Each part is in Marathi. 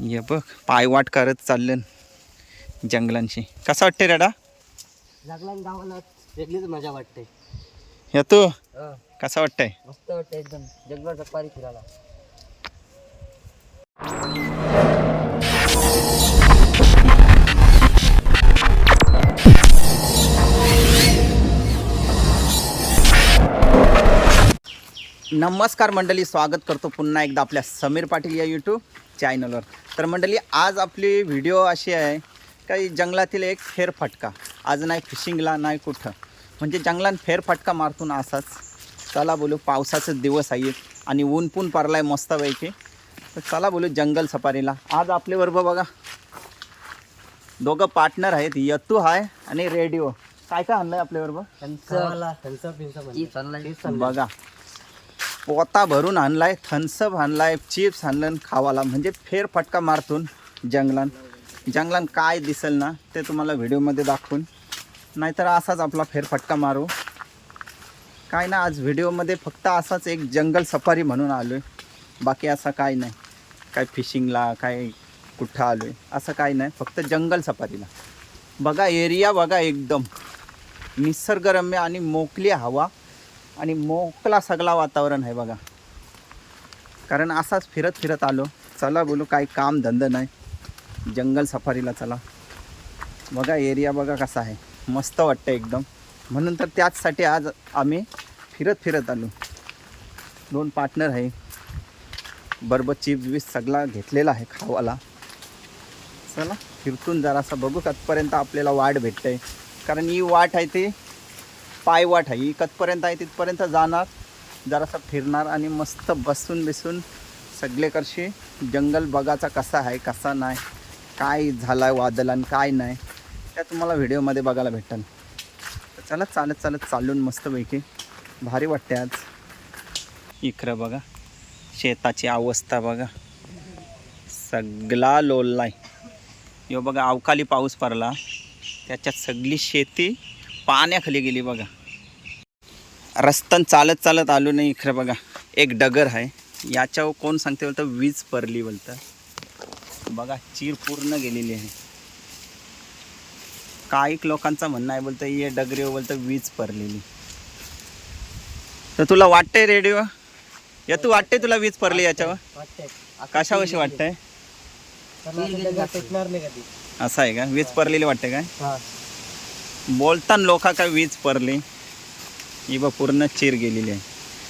ये बघ पायवाट करत चाललं जंगलांशी. कसा वाटते रेडा? लागला गावाला वेगळीच मजा वाटते. येतो हं, कसा वाटतंय? मस्त वाटतं एकदम. जंगल सफारी फिरायला. नमस्कार मंडळी स्वागत करतो पुन्हा एकदा आपल्या समीर पाटील या यूट्यूब चॅनलवर तर मंडळी आज आपली व्हिडिओ अशी आहे काही जंगलातील एक फेरफटका. आज नाही फिशिंगला नाही कुठं. म्हणजे जंगलात फेरफटका मारतून असाच. चला बोलू पावसाचे दिवस आहेत आणि ऊन पण पडला आहे मस्तपैकी. तर चला बोलू जंगल सफारीला. आज आपल्याबरोबर बघा. दोघं पार्टनर आहेत यत्तू आहे आणि रेडिओ. काय काय आणलं आहे आपल्याबरोबर बघा. पोता भरून आणलाय थन्सअप आणलाय चिप्स आणलं खावाला. म्हणजे फेरफटका मारतून जंगलान. जंगलान काय दिसेल ना ते तुम्हाला व्हिडिओमध्ये दाखवून. नाहीतर असाच आपला फेरफटका मारू. काय ना आज व्हिडिओमध्ये फक्त असाच एक जंगल सफारी म्हणून आलो आहे बाकी असं काय नाही. काय फिशिंगला काय कुठं आलो आहे असं काय नाही फक्त जंगल सफारीला. बघा एरिया बघा एकदम. निसर्गरम्य आणि मोकली हवा. आणि मोकला सगळा वातावरण आहे बघा. कारण असाच फिरत फिरत आलो. चला बोलू काही काम धंदा नाही. जंगल सफारीला चला. बघा एरिया बघा कसा आहे. मस्त वाटतं एकदम. म्हणून तर त्याचसाठी आज आम्ही फिरत फिरत आलो. दोन पार्टनर आहे. बरोबर चिप्स बिप्स सगळा घेतलेला आहे खावाला. चला फिरतून जरासा बघू आजपर्यंत आपल्याला वाट भेटते कारण ही वाट आहे ती पायवाट आहे. ही आहे तिथपर्यंत जाणार. जरासा फिरणार आणि मस्त बसून बिसून सगळेकडशी जंगल बघायचा कसा आहे कसा नाही काय झालं आहे वादल आणि काय नाही त्या तुम्हाला व्हिडिओमध्ये बघायला भेटेल तर चला चालत चालत चालून मस्तपैकी. भारी वाटते आज. इकडं बघा शेताची अवस्था बघा. सगळा लोललाय यो बघा अवकाळी पाऊस पडला. त्याच्यात सगळी शेती पाण्याखाली गेली बघा. रस्त्यान चालत चालत आलो नाही इकडे बघा. एक डगर आहे. याच्यावर कोण सांगते बोलतं? वीज पडली बोलतं. बघा चीर पूर्ण गेलेली आहे. काही लोकांचं म्हणणं आहे बोलतं ये डगरीवर बोलतं वीज पडलेली. तर तुला वाटतंय रेडिओ? या तू वाटते तुला वीज पडली याच्यावर? कशावशी वाटतंय? असं आहे का? वीज पडलेली वाटते काय? बोलताना लोका काय वीज पडली? ही बा पूर्ण चीर गेलेली आहे.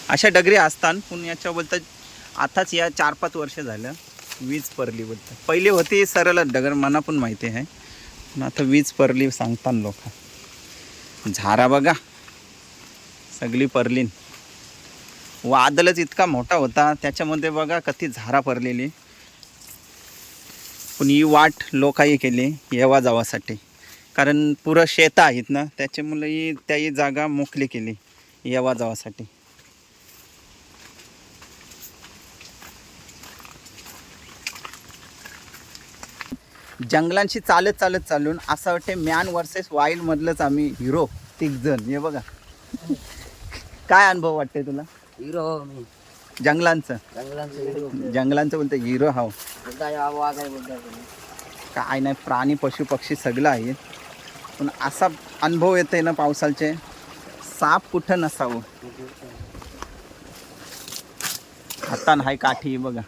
अशा डगरी असतात पण याच्या बोलतात आताच या चार पाच वर्ष झालं वीज पडली बोलतात पहिले होती सरळ डगर मना पण माहिती आहे. पण आता वीज पडली सांगतात लोक. झारा बघा. सगळी परलीन वादलच इतका मोठा होता त्याच्यामध्ये बघा कधी झारा पडलेली. पण ही वाट लोकाही केली येवा जावासाठी. कारण पुरं शेतं आहेत ना त्याच्यामुळे ही त्याही जागा मोकली केली येवा जावासाठी जंगलांशी चालत चालत चालून असं वाटते मॅन वर्सेस वाईल्ड मधलंच आम्ही हिरो तिघ जण हे बघा. काय अनुभव वाटते तुला? हिरो हो मी. जंगलांचं. जंगलांचा जंगलांचं बोलतं हिरो आहे बोलता काय नाही प्राणी पशु पक्षी सगळं आहे. पण असा अनुभव येते ना पावसाचे साप कुठं नसावं? हातान हाय काठी बघा.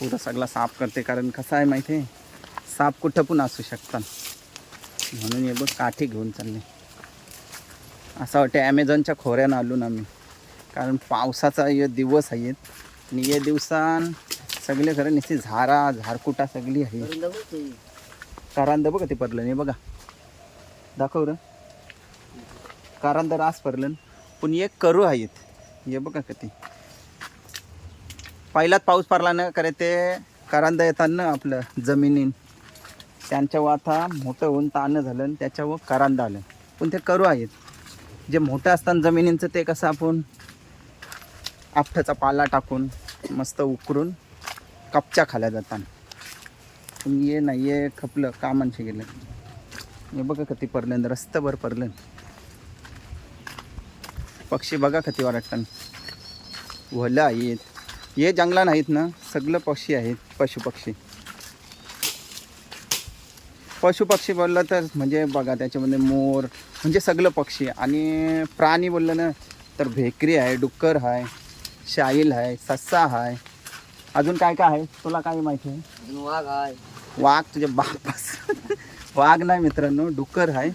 पुरं सगळा साफ करते कारण कसं आहे माहिती आहे? साप कुठं पण असू शकतात. म्हणून हे बघ काठी घेऊन चालले. असं वाटते ॲमेझॉनच्या खोऱ्यानं आलो ना आम्ही. कारण पावसाचा हे दिवस आहेत आणि या दिवसान सगळे खरं नुसती झारा झारकुटा सगळी आहे. कारांद बघा ते पडलं नाही बघा. दाखव र. कारांद रास पडलं पण एक करू आहेत. हे बघा कधी पहिलाच पाऊस पडला ना करे ते करांद येतात ना आपलं जमिनीन. त्यांच्यावर आता मोठं होऊन ताणं झालं आणि त्याच्यावर करांदा आलं. पण ते करू आहेत. जे मोठं असतात जमिनींचं ते कसं आपण आपठाचा पाला टाकून मस्त उकरून कपच्या खाल्या जातात पण ये नाही ये खपलं का कामांशी गेलं. हे बघा कधी पडलं रस्तभर पडलं. पक्षी बघा कधी वाटतं वलं आहेत. हे जंगला नाहीत ना सगळं पक्षी आहेत पशुपक्षी पशुपक्षी बोललं तर म्हणजे बघा त्याच्यामध्ये मोर म्हणजे सगळं पक्षी. आणि प्राणी बोललं ना तर भेकरी आहे डुक्कर आहे शाईल आहे सस्सा आहे. अजून काय काय आहे? तुला काय माहिती आहे? अजून वाघ आहे. वाघ तुझ्या बापास. वाघ नाही मित्रांनो डुक्कर आहे.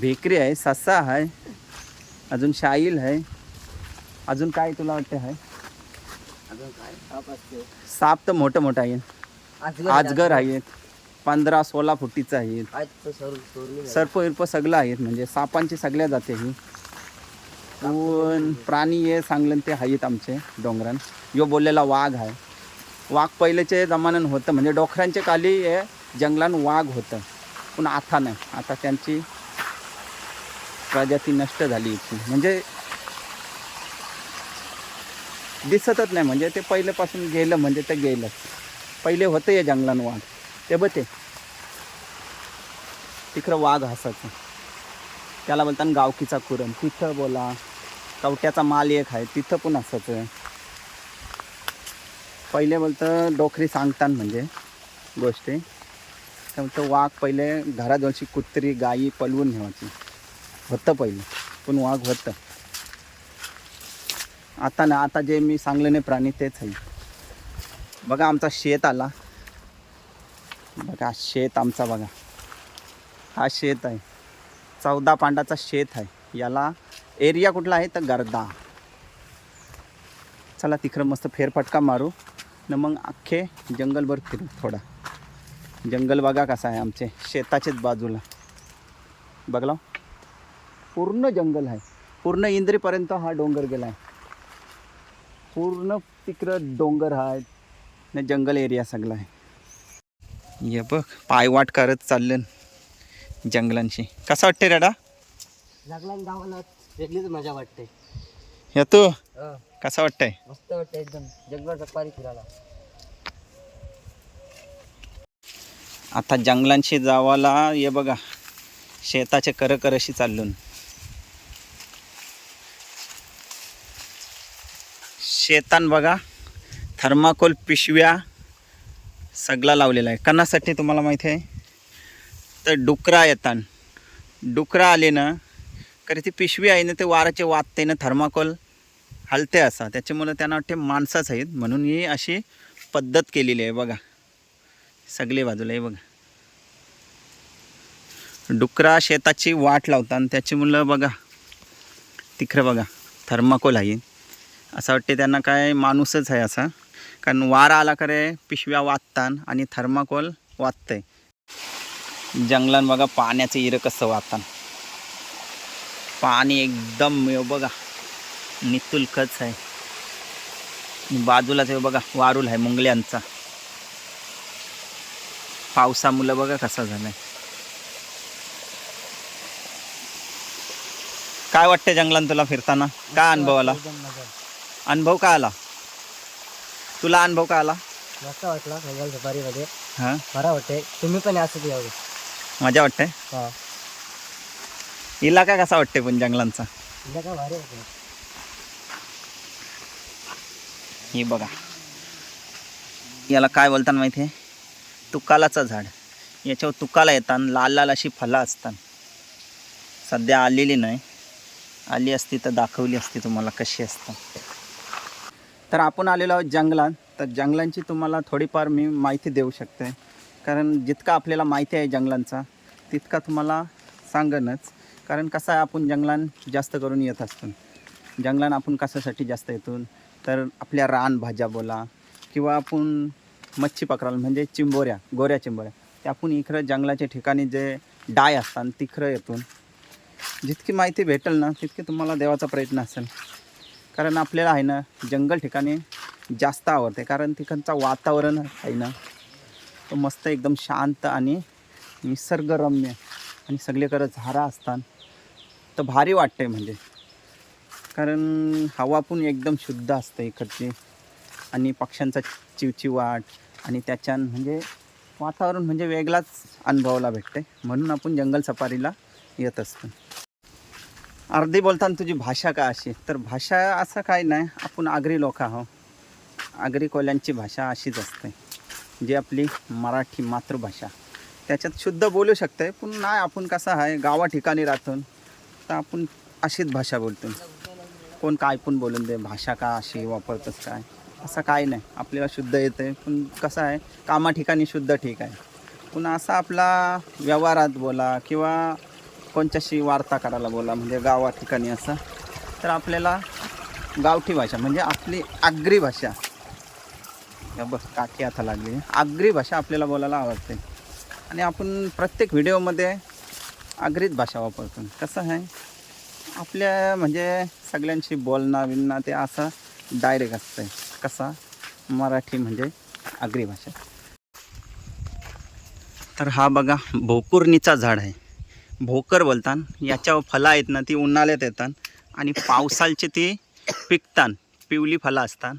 भेकरी आहे ससा आहे. अजून शाईल आहे. अजून काय तुला वाटते आहे? अजून काय? साप असते. साप तर मोठं मोठं आहे. आजगर आजगर आहेत. पंधरा सोळा फुटीचं आहेत. आहेत तो सर सोडली सर्प विर्प सगळं आहेत. म्हणजे सापांची सगळ्या जाते ही पण प्राणी हे सांगलं ते आहेत आमचे डोंगरान. यो बोललेला वाघ आहे वाघ पहिलेचे जमान्यान होतं म्हणजे डोकरांच्या खाली हे जंगलान वाघ होतं. पण आता नाही. आता त्यांची प्रजाती नष्ट झाली इथून. म्हणजे दिसतच नाही. म्हणजे ते पहिल्यापासून गेलं म्हणजे ते गेलं. पहिले होतं या जंगलान वाघ. ते बघ ते. तिकडं वाघ हसायचं. त्याला बोलतात गावकीचा कुरण तिथं बोला. कवट्याचा माल एक आहे तिथं पण असायचं पहिले बोलतं डोकरी सांगतात म्हणजे गोष्टी. तर वाघ पहिले घराजवळची कुत्री गाई पलवून ठेवायची होतं पहिले पण वाघ होतं. आता ना आता जे मी सांगले नाही प्राणी तेच आहे. बघा आमचा शेत आला. बघा शेत आमचा बघा. हा शेत आहे. चौदा पांडाचा शेत आहे. याला एरिया कुठला आहे? तर गर्दा. चला तिकडं मस्त फेरफटका मारू. न मग अख्खे जंगलभर फिरू थोडा. जंगल बघा कसा आहे आमचे. शेताच्याच बाजूला. बघला पूर्ण जंगल आहे. पूर्ण इंद्रीपर्यंत हा डोंगर गेला आहे पूर्ण तिकडं डोंगर आहे न जंगल एरिया सगळा आहे. ये बघ पायवाट करत चाललं जंगलांशी. कसा वाटते रेडा? लागला गावाला वेगळीच मजा वाटते. येतो कसा वाटतंय? मस्त वाटते एकदम. जंगलात सफारी फिरायला. आता जंगलांशी जावाला ये बघा. शेताचे कर करशी चालून शेतान बघा थर्माकोल पिशव्या सगळा लावलेला आहे. कणासाठी तुम्हाला माहिती आहे? तर डुकरा येतात डुकरा आले ना कारण ती पिशवी आहे ना ते वाराचे वाजते ना थर्माकोल हलते असा. त्याच्यामुळं त्यांना वाटते माणसाच आहेत. म्हणून ही अशी पद्धत केलेली आहे बघा. सगळे बाजूला आहे बघा. डुकरा शेताची वाट लावतात. आणि त्याची मुलं बघा तिकडं बघा थर्माकोल आहे. असं वाटते त्यांना काय माणूसच आहे असा. कारण वारा आला करे पिशव्या वाचतात आणि थर्माकोल वाचतंय जंगलात बघा पाण्याचं इरं कसं वाहतात पाणी एकदम हे बघा नितुलकच आहे. बाजूलाच हे बघा वारूल आहे मुंगल्यांचा. पावसामुळं बघा कसा झालाय. काय वाटतं जंगलात तुला फिरताना? काय अनुभव आला? अनुभव काय आला? तुला अनुभव काय आला? मस्त वाटला जंगल सफारीमध्ये हां? बरा वाटते तुम्ही पण असं यावं मजा वाटते हा. इलाका कसा वाटते पण जंगलांचा? काय भारी वाटते हे बघा. याला काय बोलतात माहिती आहे? तुकालाचं झाड. याच्यावर तुकाला येतात लाल लाल अशी फलं असतात. सध्या आलेली नाही. आली असती तर दाखवली असती तुम्हाला कशी असतात. तर आपण आलेलो आहोत जंगलात. तर जंगलांची तुम्हाला थोडीफार मी माहिती देऊ शकते. कारण जितका आपल्याला माहिती आहे जंगलांचा तितका तुम्हाला सांगणच कारण कसं आहे आपण जंगलात जास्त करून येत असतो. जंगलात आपण कशासाठी जास्त येतो? तर आपल्या रानभाज्या बोला किंवा आपण मच्छी पकडायला म्हणजे चिंबोऱ्या गोऱ्या चिंबोऱ्या ते आपण इकडं जंगलाच्या ठिकाणी जे डाय असतात तिकडं येतून जितकी माहिती भेटेल ना तितकी तुम्हाला देवाचा प्रयत्न असेल. कारण आपल्याला आहे ना जंगल ठिकाणी जास्त आवडते. कारण तिकडचं वातावरण आहे ना तो मस्त एकदम शांत आणि निसर्गरम्य. आणि सगळीकडं झाडं असतात. तर भारी वाटते म्हणजे. कारण हवा पण एकदम शुद्ध असते इकडची. आणि पक्ष्यांचा चिवचिवाट आणि त्याच्यान म्हणजे वातावरण म्हणजे वेगळाच अनुभवाला भेटते म्हणून आपण जंगल सफारीला येत असतो. अर्धी बोलताना तुझी भाषा काय अशी? तर भाषा असं काय नाही. आपण आगरी लोक आहो आगरी कोल्यांची भाषा अशीच असते. जी आपली मराठी मातृभाषा. त्याच्यात शुद्ध बोलू शकते पण नाही आपण कसं आहे गावा ठिकाणी राहतो. तर आपण अशीच भाषा बोलतो. कोण काय पण बोलून दे भाषा का अशी वापरतच काय? असं काय नाही. आपल्याला शुद्ध येते पण कसं आहे कामा ठिकाणी शुद्ध ठीक आहे. पण असा आपला व्यवहारात बोला किंवा कोणच्याशी वार्ता करायला बोला म्हणजे गावा ठिकाणी असं तर आपल्याला गावठी भाषा म्हणजे आपली आगरी भाषा. या बघ काकी आता लागली. आगरी भाषा आपल्याला बोलायला आवडते. आणि आपण प्रत्येक व्हिडिओमध्ये आगरीच भाषा वापरतो. कसं आहे? आपल्या म्हणजे सगळ्यांशी बोलणं बिलणं ते असं डायरेक्ट असतं कसा? मराठी म्हणजे आगरी भाषा. तर हा बघा भोकुर्णीचा झाड आहे. भोकर बोलतात याच्यावर फळं आहेत ना ती उन्हाळ्यात येतात. आणि पावसाळची ती पिकतात पिवली फळं असतात.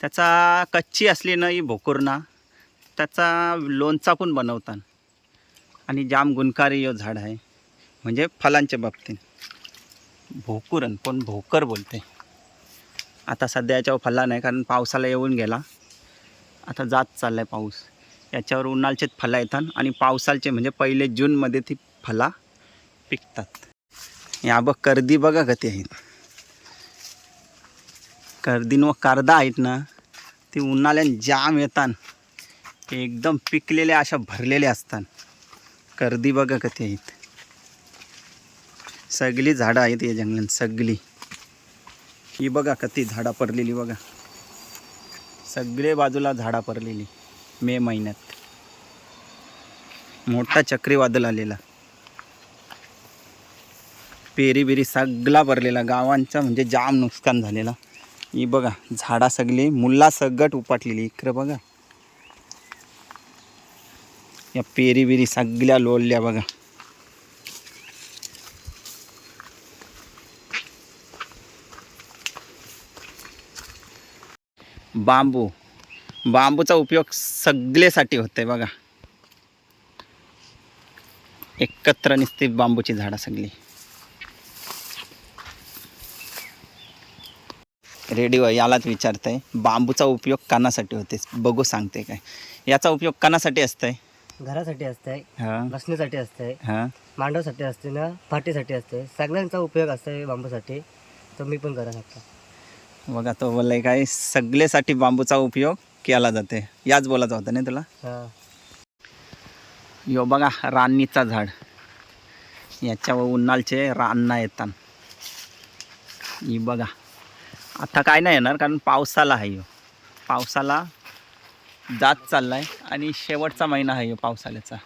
त्याचा कच्ची असली ना ही भोकुर्णा त्याचा लोणचा पण बनवतात. आणि जाम गुणकारी यो झाड आहे. म्हणजे फलांच्या बाबतीत. भोकुरन कोण भोकर बोलते आता सध्या याच्यावर फल्ला नाही कारण पावसाला येऊन गेला. आता जात चालला आहे पाऊस. याच्यावर उन्हाळचेच फळं येतात आणि पावसाळचे म्हणजे पहिले जूनमध्ये ती फळा पिकतात. या बघ कर्दी बघा कधी आहेत. कर्दीन व कर्दा आहेत ना ती उन्हाळ्यात जाम येतात. ते एकदम पिकलेले अशा भरलेले असतात. कर्दी बघा कधी आहेत. सगळी झाडं आहेत या जंगलात सगळी. ही बघा कधी झाडा पडलेली बघा. सगळे बाजूला झाडा पडलेली मे महिन्यात. मोठा चक्रीवादळ आलेला. पेरी बिरी सगळा भरलेला गावांचा म्हणजे जाम नुकसान झालेला. ही बघा झाडा सगळी मुल्ला सगट उपाटलेली इकडं बघा. या पेरी बिरी सगळ्या लोळल्या बघा. बांबू. बांबूचा उपयोग सगळेसाठी होते बघा. एकत्र निसते बांबूची झाडं सगळी. रेडिओ यालाच विचारतंय. बांबूचा उपयोग कानासाठी होते बघू सांगते काय. याचा उपयोग कानासाठी असतंय. घरासाठी असतंय हां. बसण्यासाठी असतंय हां. मांडवसाठी असते ना फाटीसाठी असते सगळ्यांचा उपयोग असतोय बांबूसाठी. तर मी पण करा शकता बघा तो बोललाय काय सगळेसाठी बांबूचा उपयोग केला जाते याच बोलायचा होता नाही तुला? हां. यो बघा रान्नीचा झाड. याच्यावर उन्हाळचे रान्ना येतात. ही बघा. आता काय नाही येणार कारण पावसाला आहे ह्यो पावसाला जात चाललाय आणि शेवटचा महिना आहे पावसाळ्याचा.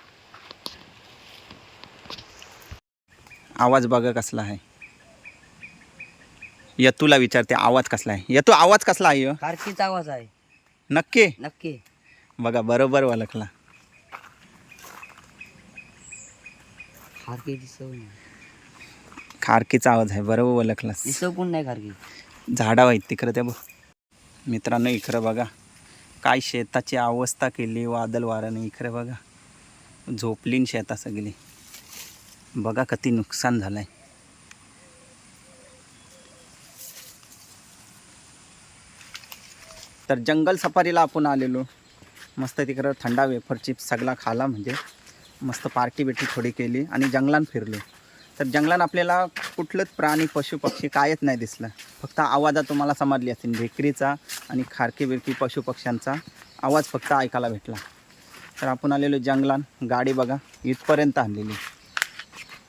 आवाज बघा कसला आहे. यतूला विचारते आवाज कसला आहे? यतू आवाज कसला आहे? कारकीचा आवाज आहे. नक्की? नक्की. बघा बरोबर ओळखला. खारकी दिसव नाही. खारकीचा आवाज आहे बरोबर ओळखलास. दिसव पण नाही खारकी झाडं आहेत तिकडं त्या बघ. मित्रांनो इकडं बघा. काय शेताची अवस्था केली वादल वाऱ्याने इकडे बघा झोपलीन शेता सगळी. बघा किती नुकसान झालं आहे तर जंगल सफारीला आपण आलेलो. मस्त तिकडं थंडा वेफर चिप्स सगळा खाला म्हणजे मस्त पार्टी बिटी थोडी केली आणि जंगलात फिरलो. तर जंगलात आपल्याला कुठलंच प्राणी पशु पक्षी कायच नाही दिसलं. फक्त आवाजात तुम्हाला समजली असेल भेकरीचा आणि खारकी बिरकी पशु पक्ष्यांचा आवाज फक्त ऐकायला भेटला. तर आपण आलेलो जंगलात गाडी बघा इथपर्यंत आणलेली.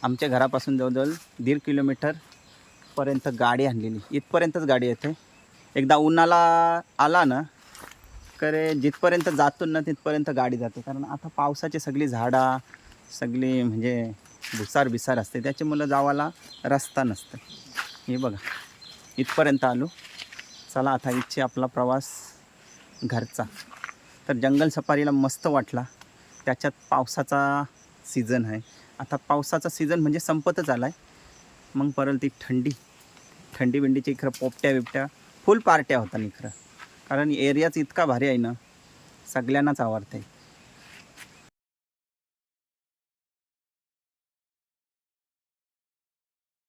आमच्या घरापासून जवळजवळ दीड किलोमीटरपर्यंत गाडी आणलेली. इथपर्यंतच गाडी येते. एकदा उन्हाला आला ना करे जिथपर्यंत जातो ना तिथपर्यंत गाडी जाते. कारण आता पावसाची सगळी झाडा सगळी म्हणजे भुसार बिसार असते. त्याच्यामुळं जावाला रस्ता नसतं. हे बघा. इथपर्यंत आलो. चला आता इच्छे आपला प्रवास घरचा. तर जंगल सफारीला मस्त वाटला. त्याच्यात पावसाचा सीझन आहे. आता पावसाचा सीझन म्हणजे संपतच आला आहे मग परत ती थंडी. थंडी बिंडीची इकडं पोपट्या बिबट्या फुल पार्ट्या होता इकडं. कारण एरियाच इतका भारी आहे ना. सगळ्यांनाच आवडतं आहे